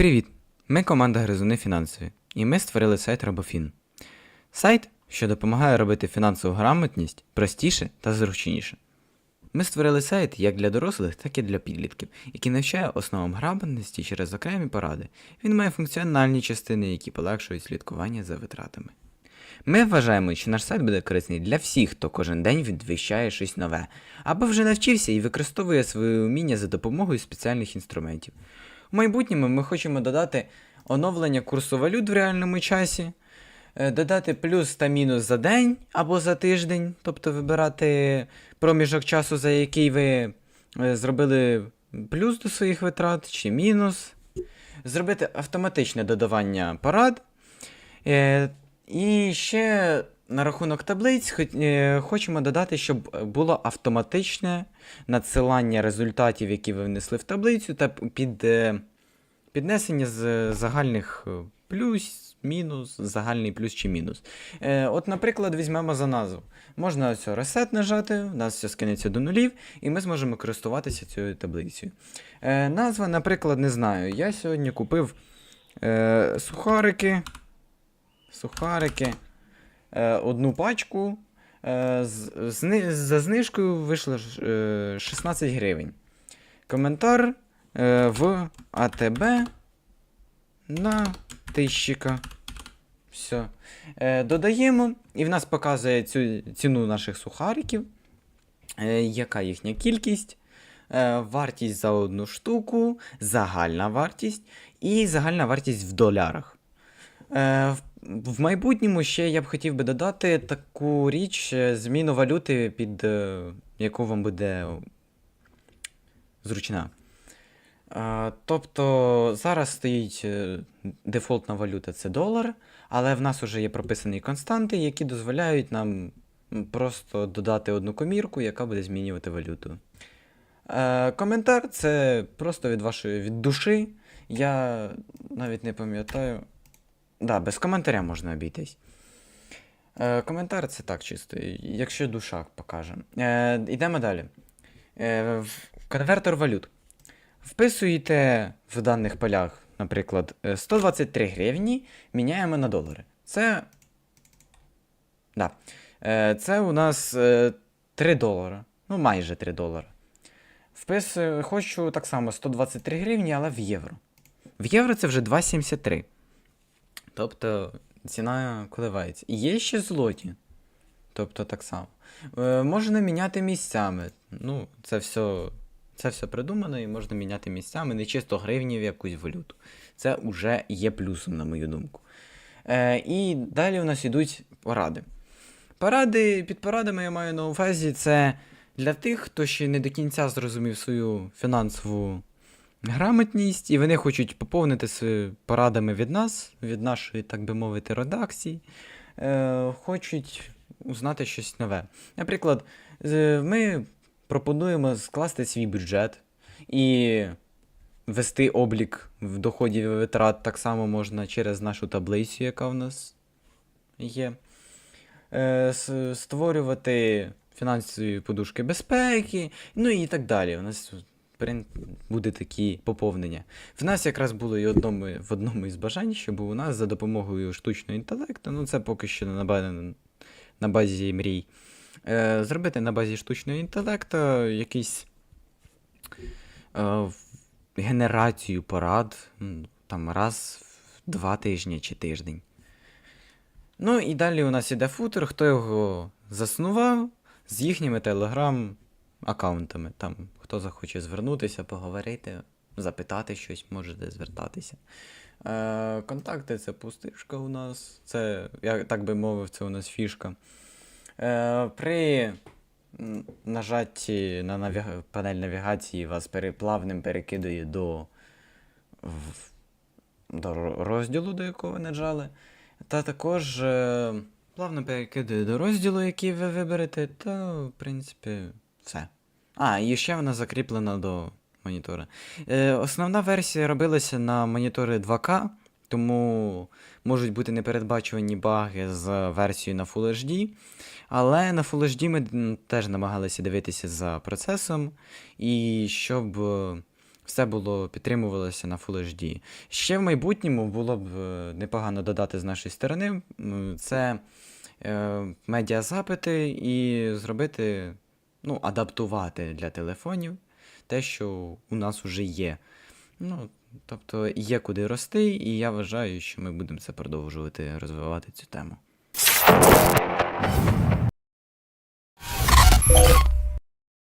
Привіт! Ми команда Гризуни Фінансові, і ми створили сайт Робофін. Сайт, що допомагає робити фінансову грамотність простіше та зручніше. Ми створили сайт як для дорослих, так і для підлітків, який навчає основам грамотності через окремі поради. Він має функціональні частини, які полегшують слідкування за витратами. Ми вважаємо, що наш сайт буде корисний для всіх, хто кожен день відвищає щось нове, або вже навчився і використовує свої уміння за допомогою спеціальних інструментів. У майбутньому ми хочемо додати оновлення курсу валют в реальному часі, е, додати плюс та мінус за день або за тиждень, тобто вибирати проміжок часу, за який ви е, зробили плюс до своїх витрат чи мінус, зробити автоматичне додавання порад. Е, І ще на рахунок таблиць е, хочемо додати, щоб було автоматичне надсилання результатів, які ви внесли в таблицю, та під, е, піднесення з загальних е, плюс, мінус, загальний плюс чи мінус. От, наприклад, візьмемо за назву. Можна ось ресет нажати, у нас все скинеться до нулів, і ми зможемо користуватися цією таблицею. Назва, наприклад, не знаю. Я сьогодні купив сухарики. Сухарики. Е, одну пачку. Е, за знижкою вийшло е, 16 гривень. Коментар е, в АТБ на тищика. Все. Е, додаємо, і в нас показує цю ціну наших сухариків, е, яка їхня кількість, е, вартість за одну штуку, загальна вартість і загальна вартість в долярах. Е, в- в майбутньому ще я б хотів би додати таку річ, е, зміну валюти, під е, яку вам буде зручна. Тобто зараз стоїть е, дефолтна валюта це долар, але в нас вже є прописані константи, які дозволяють нам просто додати одну комірку, яка буде змінювати валюту. Коментар це просто від вашої від душі. Я навіть не пам'ятаю. Да, без коментаря можна обійтись. Е, коментар це так чисто, якщо душа покаже. Е, йдемо далі. Е, конвертер валют. Вписуєте в даних полях, наприклад, е, 123 гривні, міняємо на долари. Це. Да. Е, це у нас е, 3 долара. Ну, майже 3 долара. Вписую, хочу так само 123 гривні, але в євро. В євро це вже 2,73. Тобто ціна коливається. І є ще злоті. Тобто так само. Е, можна міняти місцями. Ну, це все, це все придумано і можна міняти місцями, не чисто гривні в якусь валюту. Це вже є плюсом, на мою думку. Е, і далі у нас йдуть поради. Поради, під порадами я маю на увазі, це для тих, хто ще не до кінця зрозумів свою фінансову грамотність, і вони хочуть поповнити порадами від нас, від нашої, так би мовити, редакції. Е, хочуть узнати щось нове. Наприклад, ми пропонуємо скласти свій бюджет і вести облік в доходів і витрат так само можна через нашу таблицю, яка в нас є. Е, створювати фінансові подушки безпеки, ну і так далі. У нас буде такі поповнення. В нас якраз було і одному, в одному із бажань, щоб у нас за допомогою штучного інтелекту, ну це поки що на, ба- на базі мрій, е, зробити на базі штучного інтелекту якийсь е, генерацію порад там раз в два тижні чи тиждень. Ну і далі у нас іде футер, хто його заснував з їхніми телеграм-аккаунтами. Там хто захоче звернутися, поговорити, запитати щось, можете звертатися. Е, контакти це пустишка у нас. Це, я так би мовив, це у нас фішка. Е, при нажатті на навіга... панель навігації вас переплавним перекидує до, в- до розділу, до якого ви нажали. Та також е, плавно перекидує до розділу, який ви виберете, та, в принципі, все. А, і ще вона закріплена до монітора. Е, основна версія робилася на монітори 2К, тому можуть бути непередбачувані баги з версією на Full HD. Але на Full HD ми теж намагалися дивитися за процесом, і щоб е, все було підтримувалося на Full HD. Ще в майбутньому було б е, непогано додати з нашої сторони це е, медіазапити і зробити, ну, адаптувати для телефонів те, що у нас вже є. Ну, тобто є куди рости, і я вважаю, що ми будемо це продовжувати розвивати цю тему.